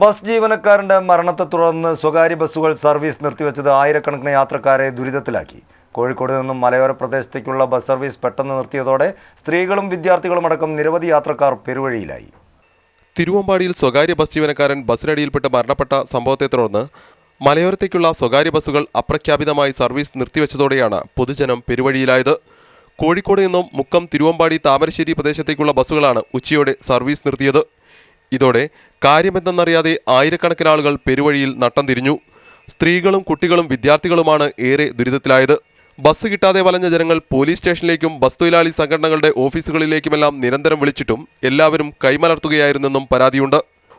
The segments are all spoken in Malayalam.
ബസ് ജീവനക്കാരന്റെ മരണത്തെ തുടർന്ന് സ്വകാര്യ ബസ്സുകൾ സർവീസ് നിർത്തിവെച്ചത് ആയിരക്കണക്കിന് യാത്രക്കാരെ ദുരിതത്തിലാക്കി. കോഴിക്കോട് നിന്നും മലയോര പ്രദേശത്തേക്കുള്ള ബസ് സർവീസ് പെട്ടെന്ന് നിർത്തിയതോടെ സ്ത്രീകളും വിദ്യാർത്ഥികളും അടക്കം നിരവധി യാത്രക്കാർ പെരുവഴിയിലായി. തിരുവമ്പാടിയിൽ സ്വകാര്യ ബസ് ജീവനക്കാരൻ ബസ്സിനടിയിൽപ്പെട്ട് മരണപ്പെട്ട സംഭവത്തെ തുടർന്ന് മലയോരത്തേക്കുള്ള സ്വകാര്യ ബസ്സുകൾ അപ്രഖ്യാപിതമായി സർവീസ് നിർത്തിവെച്ചതോടെയാണ് പൊതുജനം പെരുവഴിയിലായത്. കോഴിക്കോട് നിന്നും മുക്കം തിരുവമ്പാടി താമരശ്ശേരി പ്രദേശത്തേക്കുള്ള ബസ്സുകളാണ് ഉച്ചയോടെ സർവീസ് നിർത്തിയത്. ഇതോടെ കാര്യമെന്തെന്നറിയാതെ ആയിരക്കണക്കിന് ആളുകൾ പെരുവഴിയിൽ നട്ടം തിരിഞ്ഞു. സ്ത്രീകളും കുട്ടികളും വിദ്യാർത്ഥികളുമാണ് ഏറെ ദുരിതത്തിലായത്. ബസ് കിട്ടാതെ വലഞ്ഞ ജനങ്ങൾ പോലീസ് സ്റ്റേഷനിലേക്കും ബസ് തൊഴിലാളി സംഘടനകളുടെ ഓഫീസുകളിലേക്കുമെല്ലാം നിരന്തരം വിളിച്ചിട്ടും എല്ലാവരും കൈമലർത്തുകയായിരുന്നെന്നും പരാതിയുണ്ട്.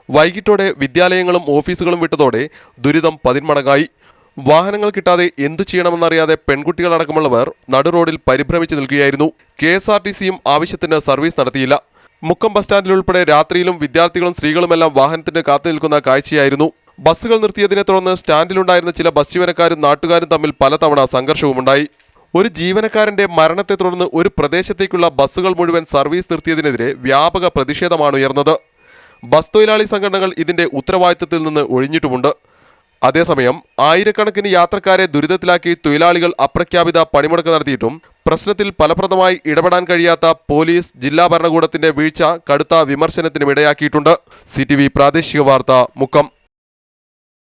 വൈകിട്ടോടെ വിദ്യാലയങ്ങളും ഓഫീസുകളും വിട്ടതോടെ ദുരിതം പതിന്മടങ്ങായി. വാഹനങ്ങൾ കിട്ടാതെ എന്തു ചെയ്യണമെന്നറിയാതെ പെൺകുട്ടികളടക്കമുള്ളവർ നടുറോഡിൽ പരിഭ്രമിച്ചു നിൽക്കുകയായിരുന്നു. കെ എസ് ആർ ടി സിയും ആവശ്യത്തിന് സർവീസ് നടത്തിയില്ല. മുക്കം ബസ് സ്റ്റാൻഡിൽ ഉൾപ്പെടെ രാത്രിയിലും വിദ്യാർത്ഥികളും സ്ത്രീകളുമെല്ലാം വാഹനത്തിന് കാത്തു നിൽക്കുന്ന കാഴ്ചയായിരുന്നു. ബസ്സുകൾ നിർത്തിയതിനെ തുടർന്ന് സ്റ്റാൻഡിലുണ്ടായിരുന്ന ചില ബസ് ജീവനക്കാരും നാട്ടുകാരും തമ്മിൽ പലതവണ സംഘർഷവുമുണ്ടായി. ഒരു ജീവനക്കാരന്റെ മരണത്തെ തുടർന്ന് ഒരു പ്രദേശത്തേക്കുള്ള ബസ്സുകൾ മുഴുവൻ സർവീസ് നിർത്തിയതിനെതിരെ വ്യാപക പ്രതിഷേധമാണ് ഉയർന്നത്. ബസ് തൊഴിലാളി സംഘടനകൾ ഇതിന്റെ ഉത്തരവാദിത്തത്തിൽ നിന്ന് ഒഴിഞ്ഞിട്ടുമുണ്ട്. അതേസമയം ആയിരക്കണക്കിന് യാത്രക്കാരെ ദുരിതത്തിലാക്കി തൊഴിലാളികൾ അപ്രഖ്യാപിത പണിമുടക്ക് നടത്തിയിട്ടും പ്രശ്നത്തിൽ ഫലപ്രദമായി ഇടപെടാൻ കഴിയാത്ത പോലീസ് ജില്ലാ ഭരണകൂടത്തിന്റെ വീഴ്ച കടുത്ത വിമർശനത്തിനും ഇടയാക്കിയിട്ടുണ്ട്. സി പ്രാദേശിക വാർത്ത മുക്കം.